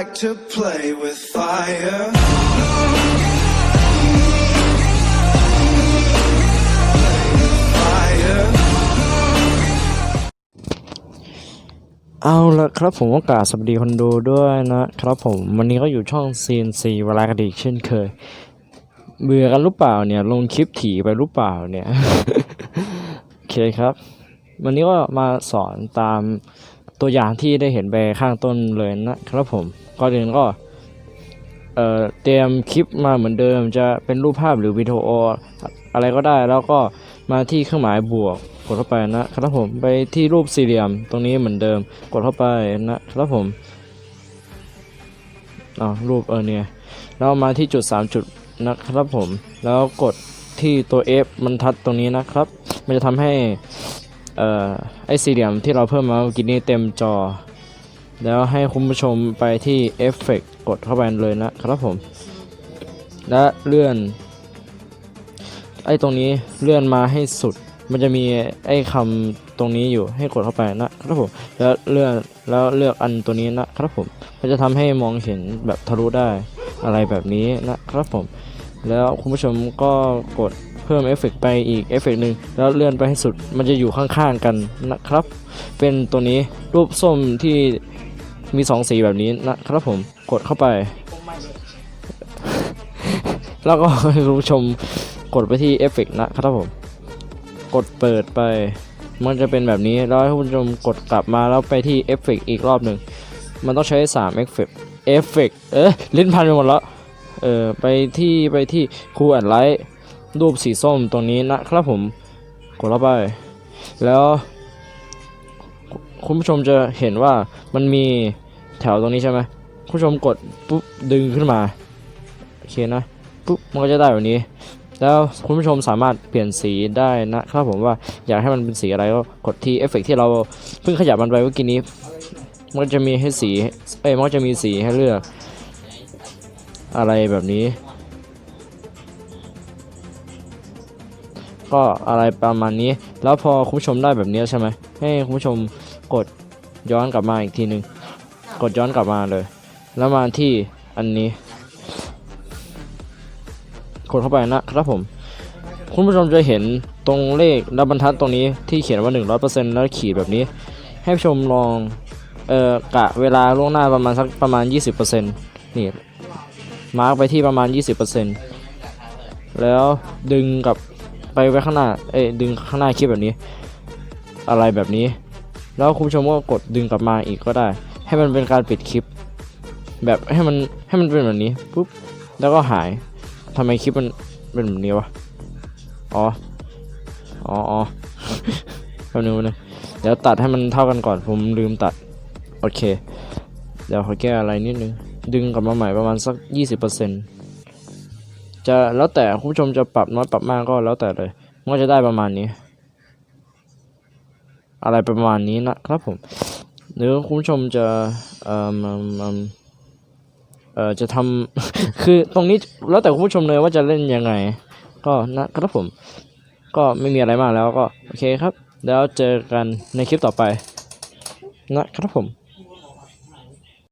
like to play with fire. Fire. เอาละครับผมก็กราบสวัสดีคนดูด้วยนะครับผมวันนี้ก็อยู่ช่อง CNC เวลากระดิกเช่นเคย เบื่อกันรือเปล่าเนี่ย ลงคลิปถี่ไปรือเปล่าเนี่ย โอเคครับ วันนี้ก็มาสอนตาม ตัวอย่างที่ได้เห็นไปข้างต้นเลยนะครับผมก่อนอื่นก็เอ่อเตรียมคลิปมาเหมือนเดิม จะเป็นรูปภาพหรือวิดีโออะไรก็ได้แล้วก็มาที่เครื่องหมายบวกกดเข้าไปนะครับผมไปที่รูปสี่เหลี่ยมตรงนี้เหมือนเดิม กดเข้าไปนะครับผมอ๋อรูปเออเนี่ยแล้วมาที่จุด 3 จุดนะครับผม แล้วกดที่ตัว F บรรทัดตรงนี้นะครับ มันจะทำให้ เอ่อไอสี่เหลี่ยมที่เราเพิ่มมาเมื่อกี้นี้เต็มจอ แล้วให้คุณผู้ชมไปที่เอฟเฟกกดเข้าไปเลยนะครับผม และเลื่อน ไอตรงนี้เลื่อนมาให้สุด มันจะมีไอคำตรงนี้อยู่ให้กดเข้าไปนะครับผม แล้วเลื่อนแล้วเลือกอันตัวนี้นะครับผม มันจะทำให้มองเห็นแบบทะลุได้อะไรแบบนี้นะครับผม แล้วคุณผู้ชมก็กด พิ่มเอฟเฟกต์ไปอีกเอฟเฟกต์หนึ่งแล้วเลื่อนไปให้สุดมันจะอยู่ข้างๆกันนะครับ เป็นตัวนี้รูปส้มที่มีสองสีแบบนี้นะครับผมกดเข้าไป แล้วก็ให้ผู้ชมกดไปที่เอฟเฟกต์นะครับผม กดเปิดไปมันจะเป็นแบบนี้แล้วให้คุณผู้ชมกดกลับมาแล้วไปที่เอฟเฟกต์อีกรอบหนึ่ง มันต้องใช้3เอฟเฟกต์เอฟเฟกต์เอ๊ะลิ้นพันไปหมดแล้ว เออไปที่ไปที่คูแอนไลท์ รูปสีส้มตรงนี้นะครับผมกดเข้าไป แล้วคุณผู้ชมจะเห็นว่ามันมีแถวตรงนี้ใช่ไหมคุณผู้ชมกดปุ๊บดึงขึ้นมาโอเคนะปุ๊บมันก็จะได้แบบนี้ แล้วคุณผู้ชมสามารถเปลี่ยนสีได้นะครับผมว่าอยากให้มันเป็นสีอะไรก็กดที่เอฟเฟกที่เราเพิ่งขยับมันไปเมื่อกี้นี้ มันก็จะมีให้สีเอ้ยมันก็จะมีสีให้เลือก อะไรแบบนี้ ก็อะไรประมาณนี้ แล้วพอคุณผู้ชมได้แบบนี้ใช่ไหมให้คุณผู้ชมกดย้อนกลับมาอีกทีหนึ่งกดย้อนกลับมาเลย แล้วมาที่อันนี้กดเข้าไปนะครับผม คุณผู้ชมจะเห็นตรงเลขและบรรทัดตรงนี้ที่เขียนว่า 100%แล้วขีดแบบนี้ ให้ชมลองเอ่อกะเวลาล่วงหน้าประมาณสักประมาณ 20%นี่มาร์กไปที่ประมาณ 20%แล้วดึงกับ ไปไว้ข้างหน้า เอ้ยดึงข้างหน้าคลิปแบบนี้ อะไรแบบนี้ แล้วคุณผู้ชมก็กดดึงกลับมาอีกก็ได้ ให้มันเป็นการปิดคลิป แบบให้มันให้มันเป็นแบบนี้ปุ๊บแล้วก็หายทำไมคลิปมันเป็นแบบนี้วะอ๋ออ๋ออ๋อแป๊บนึงนะเดี๋ยวตัดให้มันเท่ากันก่อนผมลืมตัด โอเค เดี๋ยวขอแก้อะไรนิดนึง ดึงกลับมาใหม่ประมาณสัก 20% จะแล้วแต่คุณผู้ชมจะปรับน้อยปรับมากก็แล้วแต่เลยมันก็จะได้ประมาณนี้ อะไรประมาณนี้นะครับผมหรือคุณผู้ชมจะเอ่ออืมอืมเอ่อจะทำคือตรงนี้แล้วแต่คุณผู้ชมเลยว่าจะเล่นยังไง ก็นะครับผม ก็ไม่มีอะไรมากแล้วก็โอเคครับ แล้วเจอกันในคลิปต่อไปนะครับผม